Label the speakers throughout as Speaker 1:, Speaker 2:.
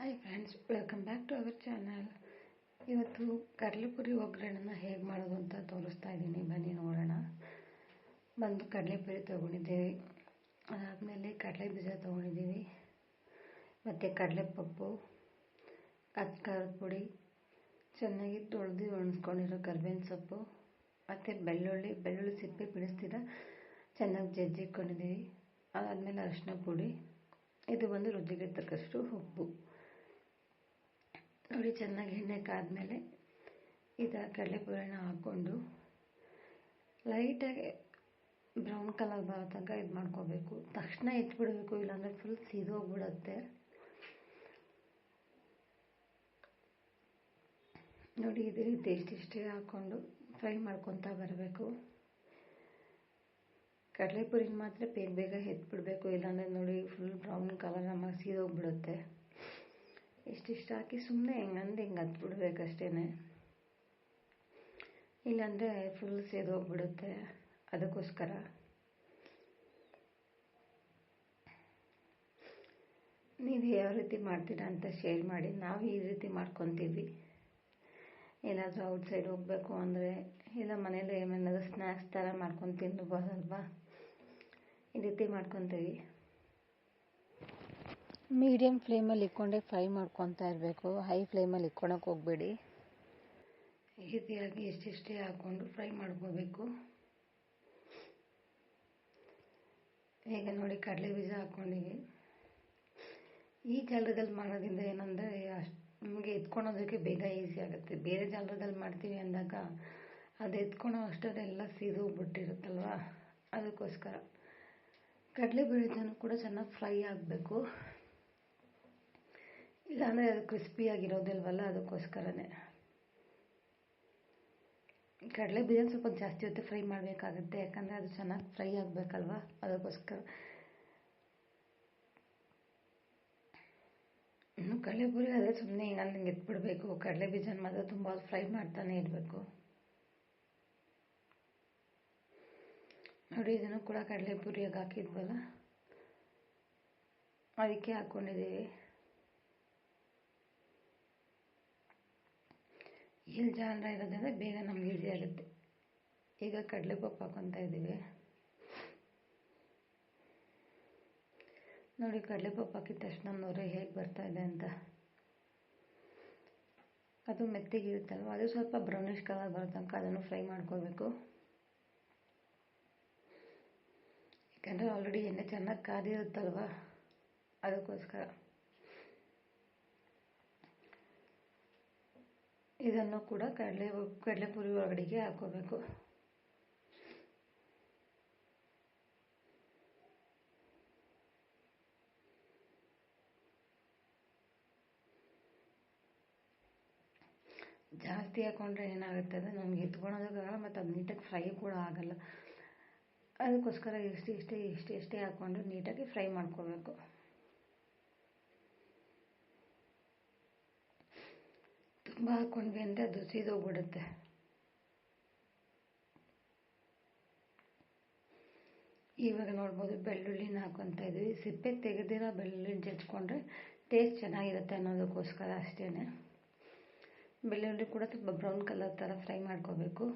Speaker 1: Hi friends welcome back to our channel ಇವತ್ತು ಕಡಲೆಪುರಿ ಒಗ್ಗರಣೆನ ಹೇಗೆ ಮಾಡೋದು ಅಂತ ತೋರಿಸ್ತಾ ಇದ್ದೀನಿ. ಬನ್ನಿ ನೋಡೋಣ. ಬಂದು ಕಡಲೆಪುರಿ ತೊಗೊಂಡಿದ್ದೀವಿ. ಅದಾದಮೇಲೆ ಕಡಲೆ ಬೀಜ ತೊಗೊಂಡಿದ್ದೀವಿ. ಮತ್ತು ಕಡಲೆಪಪ್ಪು ಪಪ್ಪು ಖಾರದ ಪುಡಿ, ಚೆನ್ನಾಗಿ ತೊಳೆದು ಒಣಸ್ಕೊಂಡಿರೋ ಕರ್ಬೇವಿನ ಸೊಪ್ಪು, ಮತ್ತು ಬೆಳ್ಳುಳ್ಳಿ ಬೆಳ್ಳುಳ್ಳಿ ಸಿಪ್ಪೆ ಬಿಡಿಸ್ತೀರ ಚೆನ್ನಾಗಿ ಜಜ್ಜಿಕೊಂಡಿದ್ದೀವಿ ಅದಾದಮೇಲೆ ಅರಿಶಿನ ಪುಡಿ. ಇದು ಬಂದು ರುಚಿಗೆ ತಕ್ಕಷ್ಟು ಉಪ್ಪು. ನೋಡಿ ಚೆನ್ನಾಗಿ ಎಣ್ಣೆ ಕಾದ್ಮೇಲೆ ಥರ ಕಡಲೆಪುರಿನ ಹಾಕ್ಕೊಂಡು ಲೈಟಾಗಿ ಬ್ರೌನ್ ಕಲರ್ ಬರೋ ತನಕ ಇದು ಮಾಡ್ಕೋಬೇಕು. ತಕ್ಷಣ ಎತ್ಬಿಡಬೇಕು, ಇಲ್ಲಾಂದರೆ ಫುಲ್ ಸೀದೋಗ್ಬಿಡುತ್ತೆ. ನೋಡಿ, ಇದೇ ರೀತಿ ಇಷ್ಟಿಷ್ಟೇ ಹಾಕ್ಕೊಂಡು ಫ್ರೈ ಮಾಡ್ಕೊತಾ ಬರಬೇಕು. ಕಡಲೆಪುರಿನ ಮಾತ್ರ ಬೇಗ ಬೇಗ ಎತ್ಬಿಡಬೇಕು, ಇಲ್ಲಾಂದರೆ ನೋಡಿ ಫುಲ್ ಬ್ರೌನ್ ಕಲರ್ ನಮಗೆ ಸೀದೋಗ್ಬಿಡುತ್ತೆ. ಇಷ್ಟಿಷ್ಟು ಹಾಕಿ ಸುಮ್ಮನೆ ಹೆಂಗಂದು ಹಿಂಗೆ ಹತ್ಬಿಡ್ಬೇಕಷ್ಟೇ ಇಲ್ಲಾಂದರೆ ಫುಲ್ ಸೇದೋಗ್ಬಿಡುತ್ತೆ ಅದಕ್ಕೋಸ್ಕರ. ನೀವು ಯಾವ ರೀತಿ ಮಾಡ್ತೀರಾ ಅಂತ ಶೇರ್ ಮಾಡಿ, ನಾವು ಈ ರೀತಿ ಮಾಡ್ಕೊತೀವಿ. ಏನಾದರೂ ಔಟ್ಸೈಡ್ ಹೋಗಬೇಕು ಅಂದರೆ, ಇಲ್ಲ ಮನೇಲಿ ಏನೇನಾದರೂ ಸ್ನ್ಯಾಕ್ಸ್ ಥರ ಮಾಡ್ಕೊಂಡು ತಿನ್ಬೋದಲ್ವಾ ಈ ರೀತಿ ಮಾಡ್ಕೊತೀವಿ. ಮೀಡಿಯಮ್ ಫ್ಲೇಮಲ್ಲಿ ಇಟ್ಕೊಂಡೆ ಫ್ರೈ ಮಾಡ್ಕೊತಾ ಇರಬೇಕು. ಹೈ ಫ್ಲೇಮಲ್ಲಿ ಇಕ್ಕೊಳಕ್ಕೆ ಹೋಗಬೇಡಿ. ಈ ರೀತಿಯಾಗಿ ಎಷ್ಟಿಷ್ಟೇ ಹಾಕ್ಕೊಂಡು ಫ್ರೈ ಮಾಡ್ಕೋಬೇಕು. ಈಗ ನೋಡಿ ಕಡಲೆ ಬೀಜ ಹಾಕ್ಕೊಂಡಿವಿ ಈ ಜಾಲದಲ್ಲಿ ಮಾಡೋದ್ರಿಂದ ಏನಂದರೆ ಅಷ್ಟು ನಮಗೆ ಎತ್ಕೊಳೋದಕ್ಕೆ ಬೇಗ ಈಸಿ ಆಗುತ್ತೆ. ಬೇರೆ ಜಾಲದಲ್ಲಿ ಮಾಡ್ತೀವಿ ಅಂದಾಗ ಅದು ಎತ್ಕೊಳೋ ಅಷ್ಟರಲ್ಲೆಲ್ಲ ಸೀದೋಗ್ಬಿಟ್ಟಿರುತ್ತಲ್ವ ಅದಕ್ಕೋಸ್ಕರ. ಕಡಲೆ ಬೀಜನೂ ಕೂಡ ಚೆನ್ನಾಗಿ ಫ್ರೈ ಆಗಬೇಕು. ಇಲ್ಲಾಂದರೆ ಅದು ಕ್ರಿಸ್ಪಿಯಾಗಿರೋದಿಲ್ವಲ್ಲ ಅದಕ್ಕೋಸ್ಕರನೇ. ಕಡಲೆ ಬೀಜ ಸ್ವಲ್ಪ ಜಾಸ್ತಿ ಹೊತ್ತು ಫ್ರೈ ಮಾಡಬೇಕಾಗುತ್ತೆ, ಯಾಕಂದರೆ ಅದು ಚೆನ್ನಾಗಿ ಫ್ರೈ ಆಗಬೇಕಲ್ವ ಅದಕ್ಕೋಸ್ಕರ. ಇನ್ನು ಕಡಲೆಪುರಿ ಆದರೆ ಸುಮ್ಮನೆ ಹಿಂಗೆ ಎತ್ಬಿಡಬೇಕು. ಕಡಲೆ ಬೀಜನ ಮಾತ್ರ ತುಂಬ ಫ್ರೈ ಮಾಡ್ತಾನೆ ಇರಬೇಕು. ನೋಡಿ, ಇದನ್ನು ಕೂಡ ಕಡಲೆ ಪುರಿಯಾಗಿ ಹಾಕಿದ್ವಲ್ಲ? ಅದಕ್ಕೆ ಹಾಕ್ಕೊಂಡಿದ್ದೀವಿ ಇಲ್ಲಿ ಜಾಲರ ಇರೋದ್ರಿಂದ ಬೇಗ ನಮ್ಗೆ ಈಸಿ ಆಗುತ್ತೆ. ಈಗ ಕಡಲೆ ಕಡಲೆಪಪ್ಪು ಹಾಕೊತಾ ಇದ್ದೀವಿ. ನೋಡಿ ಕಡಲೆ ಕಡಲೆಪಪ್ಪು ಹಾಕಿದ ತಕ್ಷಣ ನೋಡ್ರಿ ಹೇಗೆ ಬರ್ತಾ ಇದೆ ಅಂತ. ಅದು ಮೆತ್ತಗಿರುತ್ತಲ್ವ ಅದು ಸ್ವಲ್ಪ ಬ್ರೌನಿಷ್ ಕಲರ್ ಬರೋ ತನಕ ಅದನ್ನು ಫ್ರೈ ಮಾಡ್ಕೋಬೇಕು. ಯಾಕಂದರೆ ಆಲ್ರೆಡಿ ಎಣ್ಣೆ ಚೆನ್ನಾಗಿ ಕಾದಿರುತ್ತಲ್ವ? ಅದಕ್ಕೋಸ್ಕರ. ಇದನ್ನು ಕೂಡ ಕಡಲೆ ಕಡಲೆಪುರಿ ಒಳಗಡೆಗೆ ಹಾಕೋಬೇಕು. ಜಾಸ್ತಿ ಹಾಕೊಂಡ್ರೆ ಏನಾಗುತ್ತೆ ಅಂದರೆ ನಮ್ಗೆ ಎತ್ಕೊಳೋದಕ್ಕಾಗಲ್ಲ ಮತ್ತು ಅದು ನೀಟಾಗಿ ಫ್ರೈ ಕೂಡ ಆಗಲ್ಲ. ಅದಕ್ಕೋಸ್ಕರ ಇಷ್ಟು ಇಷ್ಟೇ ಇಷ್ಟು, ಇಷ್ಟೇ ಹಾಕ್ಕೊಂಡು ನೀಟಾಗಿ ಫ್ರೈ ಮಾಡ್ಕೋಬೇಕು. ತುಂಬ ಹಾಕ್ಕೊಂಡ್ವಿ ಅಂದರೆ ಅದು ಸೀದೋಗ್ಬಿಡುತ್ತೆ. ಇವಾಗ ನೋಡ್ಬೋದು ಬೆಳ್ಳುಳ್ಳಿನ ಹಾಕ್ಕೊತಾ ಇದ್ವಿ ಸಿಪ್ಪೆ ತೆಗೆದಿರೋ ಬೆಳ್ಳುಳ್ಳಿನ ಜಜ್ಕೊಂಡ್ರೆ ಟೇಸ್ಟ್ ಚೆನ್ನಾಗಿರುತ್ತೆ ಅನ್ನೋದಕ್ಕೋಸ್ಕರ ಅಷ್ಟೇ ಬೆಳ್ಳುಳ್ಳಿ ಕೂಡ ಸ್ವಲ್ಪ ಬ್ರೌನ್ ಕಲರ್ ಥರ ಫ್ರೈ ಮಾಡ್ಕೋಬೇಕು.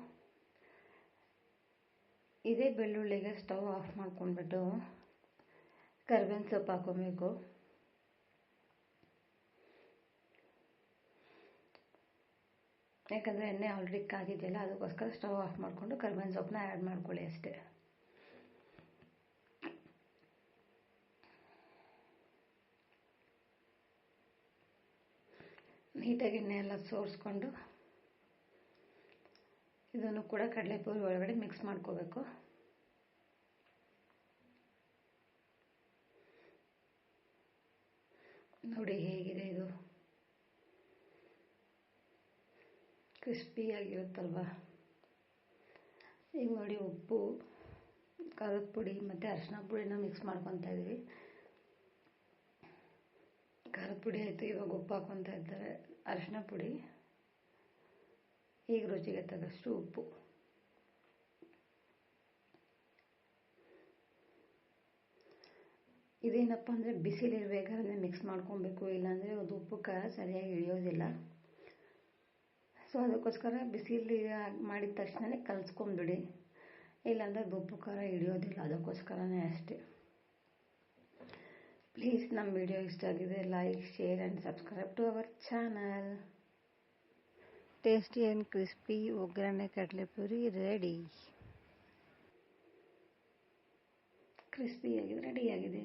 Speaker 1: ಇದೇ ಬೆಳ್ಳುಳ್ಳಿಗೆ ಸ್ಟವ್ ಆಫ್ ಮಾಡ್ಕೊಂಡ್ಬಿಟ್ಟು ಕರ್ಬೇವಿನ ಸೊಪ್ಪು ಹಾಕ್ಕೊಬೇಕು ಯಾಕಂದರೆ ಎಣ್ಣೆ ಆಲ್ರೆಡಿ ಕಾದಿದೆಯಲ್ಲ ಅದಕ್ಕೋಸ್ಕರ ಸ್ಟವ್ ಆಫ್ ಮಾಡಿಕೊಂಡು ಕರ್ಬೇವಿನ ಸೊಪ್ಪನ್ನ ಆ್ಯಡ್ ಮಾಡ್ಕೊಳ್ಳಿ ಅಷ್ಟೇ. ನೀಟಾಗಿ ಎಣ್ಣೆ ಎಲ್ಲ ಸೋರಿಸ್ಕೊಂಡು ಇದನ್ನು ಕೂಡ ಕಡಲೆಪುರಿ ಒಳಗಡೆ ಮಿಕ್ಸ್ ಮಾಡ್ಕೋಬೇಕು. ನೋಡಿ ಹೇಗಿದೆ ಇದು. ಕ್ರಿಸ್ಪಿಯಾಗಿರುತ್ತಲ್ವ? ಈಗ ನೋಡಿ ಉಪ್ಪು, ಖಾರದ ಪುಡಿ ಮತ್ತು ಅರಿಶಿನ ಪುಡಿನ ಮಿಕ್ಸ್ ಮಾಡ್ಕೊತಾ ಇದ್ದೀವಿ. ಖಾರದ ಪುಡಿ ಆಯಿತು, ಇವಾಗ ಉಪ್ಪು ಹಾಕ್ಕೊತಾ ಇದ್ದಾರೆ. ಅರಿಶಿನ ಪುಡಿ, ಈಗ ರುಚಿಗೆ ತಗಷ್ಟು ಉಪ್ಪು. ಇದೇನಪ್ಪ ಅಂದರೆ ಬಿಸಿಲಿರಬೇಕಾದ್ರೆ ಮಿಕ್ಸ್ ಮಾಡ್ಕೊಬೇಕು, ಇಲ್ಲಾಂದರೆ ಅದು ಉಪ್ಪು ಖಾರ ಸರಿಯಾಗಿ ಇಳಿಯೋದಿಲ್ಲ ಸೊ ಅದಕ್ಕೋಸ್ಕರ ಬಿಸಿಲಿ ಮಾಡಿದ ತಕ್ಷಣನೇ ಕಲಿಸ್ಕೊಂಬಿಡಿ. ಇಲ್ಲಾಂದರೆ ಉಪ್ಪು ಖಾರ ಹಿಡಿಯೋದಿಲ್ಲ, ಅದಕ್ಕೋಸ್ಕರನೇ ಅಷ್ಟೇ. ಪ್ಲೀಸ್ ನಮ್ಮ ವಿಡಿಯೋ ಇಷ್ಟ ಆಗಿದೆ like share and subscribe to our channel tasty and crispy ಒಗ್ಗರಣೆ ಕಡಲೆಪುರಿ ರೆಡಿ ಕ್ರಿಸ್ಪಿಯಾಗಿ ರೆಡಿಯಾಗಿದೆ